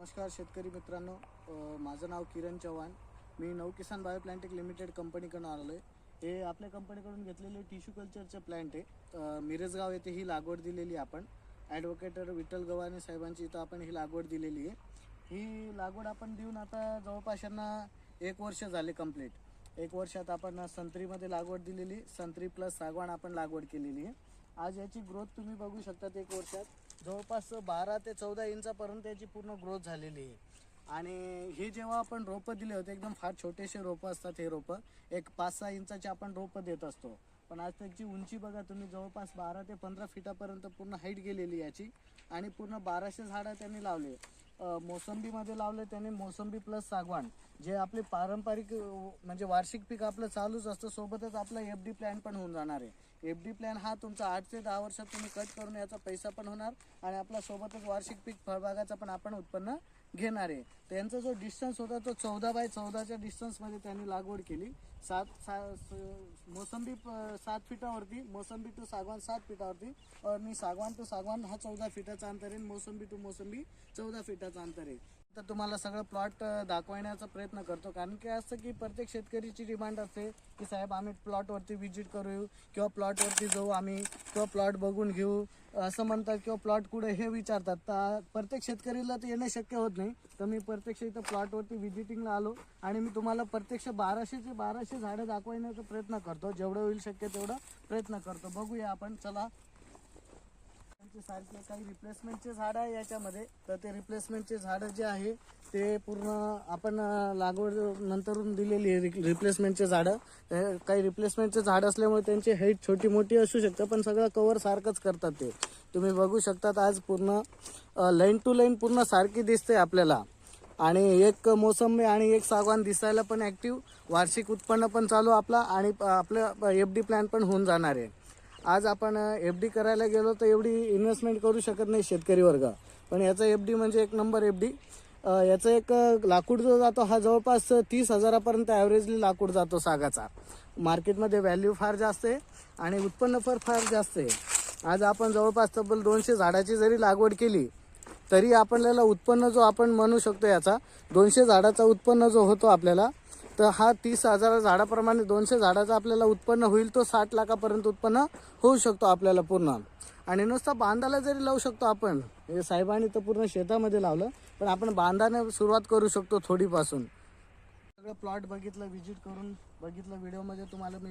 नमस्कार शेतकरी मित्रांनो. माझं नाव किरण चव्हाण. मी नवकिसान बायो प्लॅन्टिक लिमिटेड कंपनीकडून आलो आहे हे आपल्या कंपनीकडून घेतलेले टिश्यू कल्चरचे प्लॅन्ट आहे. मिरजगाव येथे ही लागवड दिलेली आहे आपण. ॲडव्होकेटर विठ्ठल गव्हाणे साहेबांची इथं आपण ही लागवड दिलेली आहे. ही लागवड आपण देऊन आता जवळपास यांना एक वर्ष झाले कंप्लीट एक वर्षात आपण संत्रीमध्ये लागवड दिलेली. संत्री प्लस सागवान आपण लागवड केलेली आहे. आज याची ग्रोथ तुम्ही बघू शकतात एक वर्षात. जवळपास बारा ते चौदा इंचापर्यंत याची पूर्ण ग्रोथ झालेली आहे. आणि हे जेव्हा आपण रोपं दिले होते एकदम फार छोटेसे रोपं असतात हे रोपं. एक पाच सहा इंचाचे आपण रोपं देत असतो. पण आज त्याची उंची बघा तुम्ही जवळपास बारा ते पंधरा फिटापर्यंत पूर्ण हाईट गेलेली याची. आणि पूर्ण बाराशे झाडं त्यांनी लावले. मोसंबीमध्ये लावले त्यांनी मोसंबी प्लस सागवान. जे आपले पारंपरिक म्हणजे वार्षिक पीक आपलं चालूच असतं सोबतच आपला एफ डी प्लॅन पण होऊन जाणार आहे. एफ डी प्लॅन हा तुमचा आठ ते दहा वर्षात तुम्ही कट करून याचा पैसा पण होणार आणि आपला सोबतच वार्षिक पीक फळबागाचा पण आपण उत्पन्न घेणार आहे. त्यांचा जो डिस्टन्स होता तो चौदा बाय चौदाच्या डिस्टन्समध्ये त्यांनी लागवड केली. सात सा मोसंबी प- सात फिटावरती मोसंबी टू सागवान सात फिटावरती आणि सागवान टू सागवान हा चौदा फिटाचा अंतर आहे मोसंबी टू मोसंबी चौदा फिटाचा अंतर आहे. तर तुम्हाला सगळं प्लॉट दाखवण्याचा प्रयत्न करतो. कारण की असं की प्रत्येक शेतकरीची डिमांड असते की साहेब आम्ही प्लॉटवरती व्हिजिट करू किंवा प्लॉटवरती जाऊ आम्ही किंवा प्लॉट बघून घेऊ. असं म्हणतात किंवा प्लॉट कुठे हे विचारतात. तर प्रत्येक शेतकरीला ते येणं शक्य होत नाही. तर मी प्रत्यक्ष इथं प्लॉटवरती व्हिजिटिंगला आलो आणि मी तुम्हाला प्रत्यक्ष बाराशेचे बाराशे झाडं दाखवण्याचा प्रयत्न करतो. जेवढं होईल शक्य तेवढं प्रयत्न करतो. बघूया आपण. चला त्यांचे सारखे काही रिप्लेसमेंटचे झाड आहे याच्यामध्ये. तर ते रिप्लेसमेंटचे झाडं जे आहे ते पूर्ण आपण लागवड नंतरून दिलेली आहे रिप्लेसमेंटचे झाडं. काही रिप्लेसमेंटचे झाड असल्यामुळे त्यांची हाईट छोटी मोठी असू शकते पण सगळं कवर सारखंच करतात ते. तुम्ही बघू शकतात आज पूर्ण लाईन टू लाईन पूर्ण सारखी दिसते आपल्याला. आणि एक मोसंबी आणि एक सागवान दिसायला पण ॲक्टिव्ह वार्षिक उत्पन्न पण चालू आपला आणि प- आपलं एफ डी प्लॅन पण होऊन जाणार आहे. आज आपण एफ डी करायला गेलो तर एवढी इन्व्हेस्टमेंट करू शकत नाही शेतकरी वर्ग. पण याचा एफ डी म्हणजे एक नंबर एफ डी. याचा एक लाकूड जो जातो हा जवळपास तीस हजारापर्यंत ॲव्हरेजली लाकूड जातो सागाचा. मार्केटमध्ये व्हॅल्यू फार जास्त आहे आणि उत्पन्न फार फार जास्त आहे. आज आपण जवळपास तब्बल दोनशे झाडाची जरी लागवड केली तरी आपल्याला उत्पन्न जो आपण म्हणू शकतो याचा दोनशे झाडाचा उत्पन्न जो होतो आपल्याला तर हा तीस हजार झाडाप्रमाणे दोनशे झाडाचा आपल्याला उत्पन्न होईल तो साठ लाखापर्यंत उत्पन्न होऊ शकतो आपल्याला पूर्ण. आणि नुसता बांधाला जरी लावू शकतो आपण हे साहेबांनी तर पूर्ण शेतामध्ये लावलं पण आपण बांधाने सुरुवात करू शकतो थोडीपासून. सगळं प्लॉट बघितलं व्हिजिट करून बघितलं व्हिडिओमध्ये तुम्हाला मी